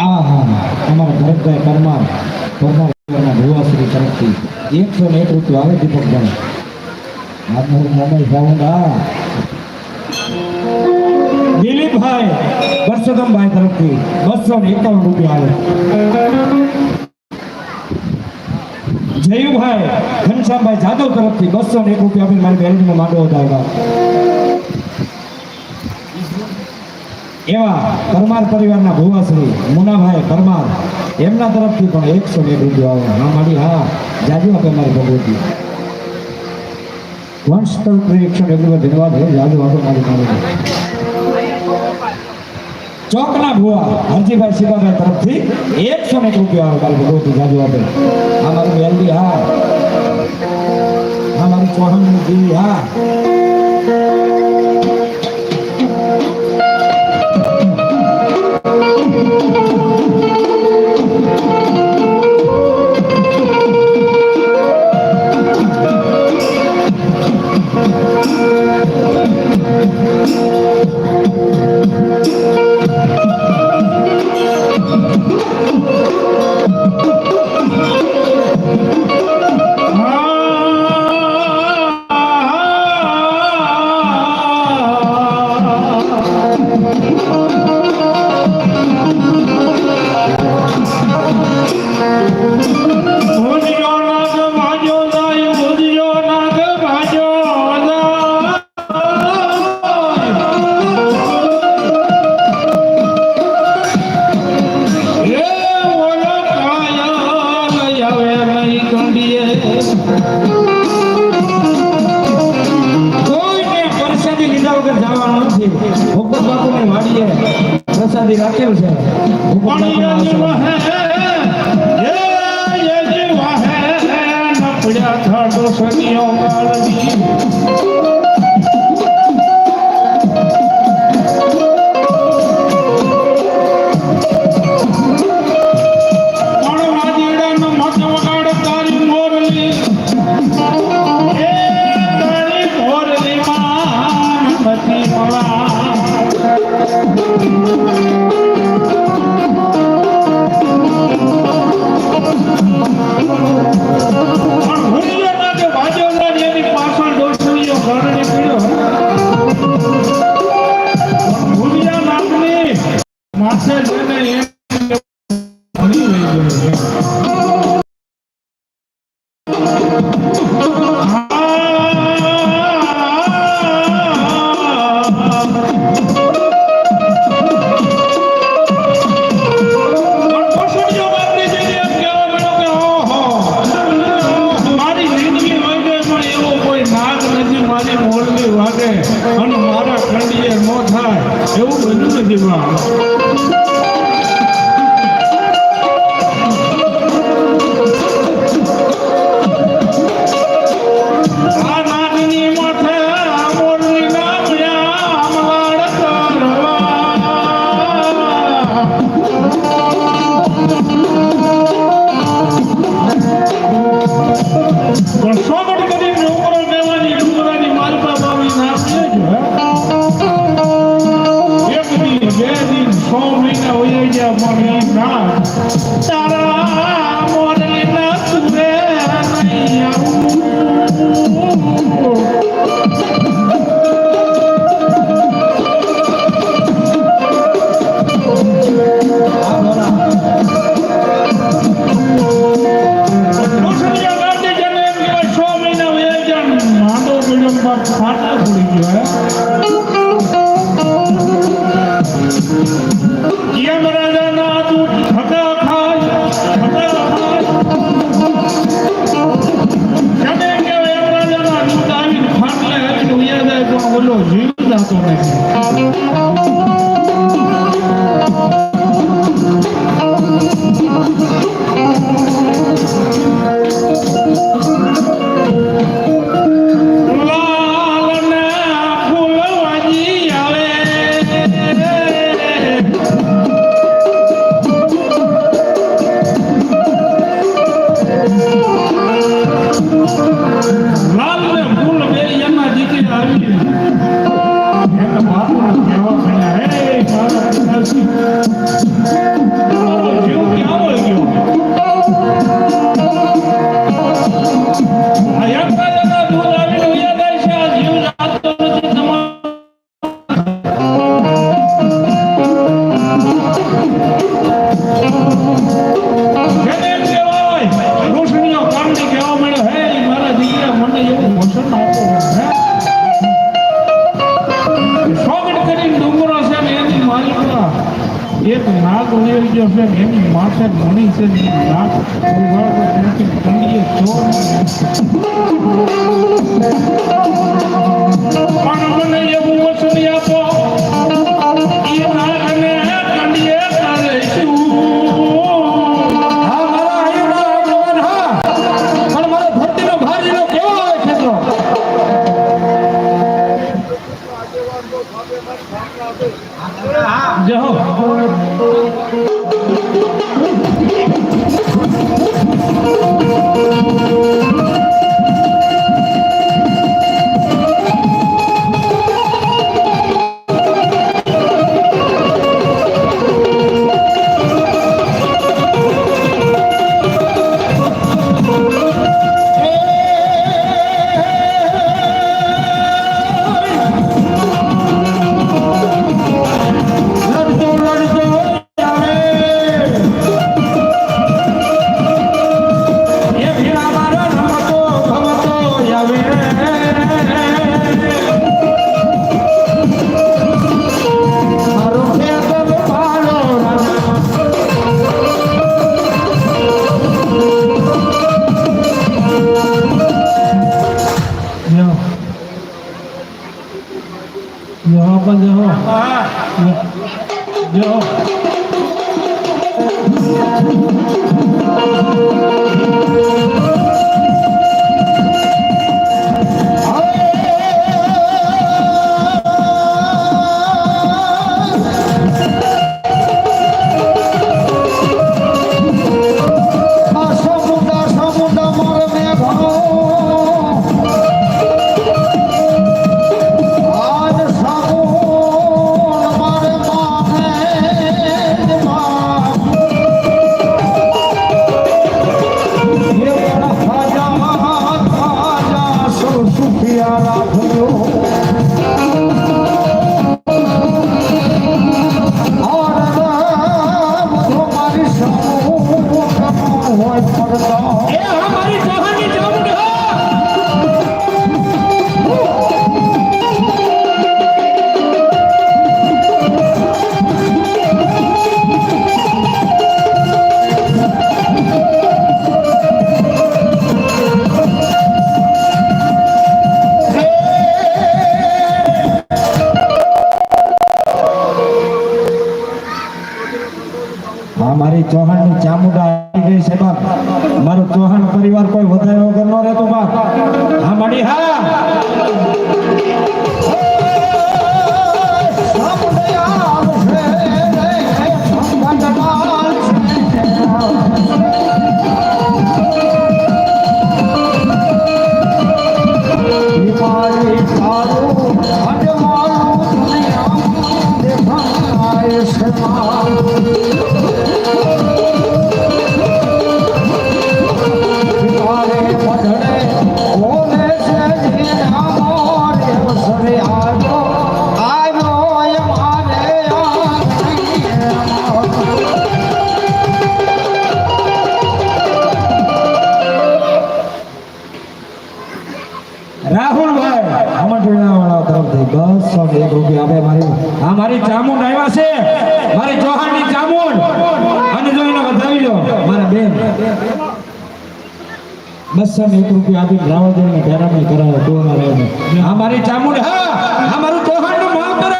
આ હા અમારા ભરતભાઈ પરમાર પરમાર પરિવારના ભુવાશ્રી તરફથી એકસો ને એક રૂપિયા આવે દીપકભાઈ આ મારું મોબાઈલ સાઉન્ડ આ દિલીપભાઈ, પરસોત્તમભાઈ તરફથી બસો ને એકાવન રૂપિયા આવે. એક રૂપિયા આપીને મારી એવા પરમાર પરિવારના ભુવાશ્રી મુનાભાઈ પરમાર, એમના તરફથી પણ એકસો એક રૂપિયા આવે. હા, મારી, હા, જાજુ આપે મારી ભગવતી. વંશ તરફ એકસો ને એક રૂપિયા ધન્યવાદ, હે આપે મારી ભગવતી ચોકના ભુવા, હરજીભાઈ શિવાભાઈ તરફથી એકસો ને રૂપિયા આવે મારી ભગવતી જાજુ આપે. આ મારી હા આ મારી હા કોઈને પ્રસાદી લીધા વગર જવાનું નથી ભૂપત બાપુની વાડીએ પ્રસાદી રાખેલ છે પડ્યા સગીઓ. નથી મળા. মনে so much. નાગ વયો ગયો છે એની માથે ઘણી છે ને ઈ નાગ ઉઘાડો ચોર પણ મને એવું વચન આપો. ચૌહાણની ચામુંડા આવી ગઈ છે બાપ. મારો ચૌહાણ પરિવાર કોઈ વધારે વગર ન રહેતો બાપ. હા માડી હા આ ચામુંડ આવ્યા છે. મારી ચૌહાણની ચામુંડ. અને જો એને વધાવી લો, મારા બેન. બસો ને એક રૂપિયા આપી રાવણ દેવને ભેરામણી કરાવે, તો આ મારી ચામુંડ, હા આ મારું ચૌહાણનું માફ કરે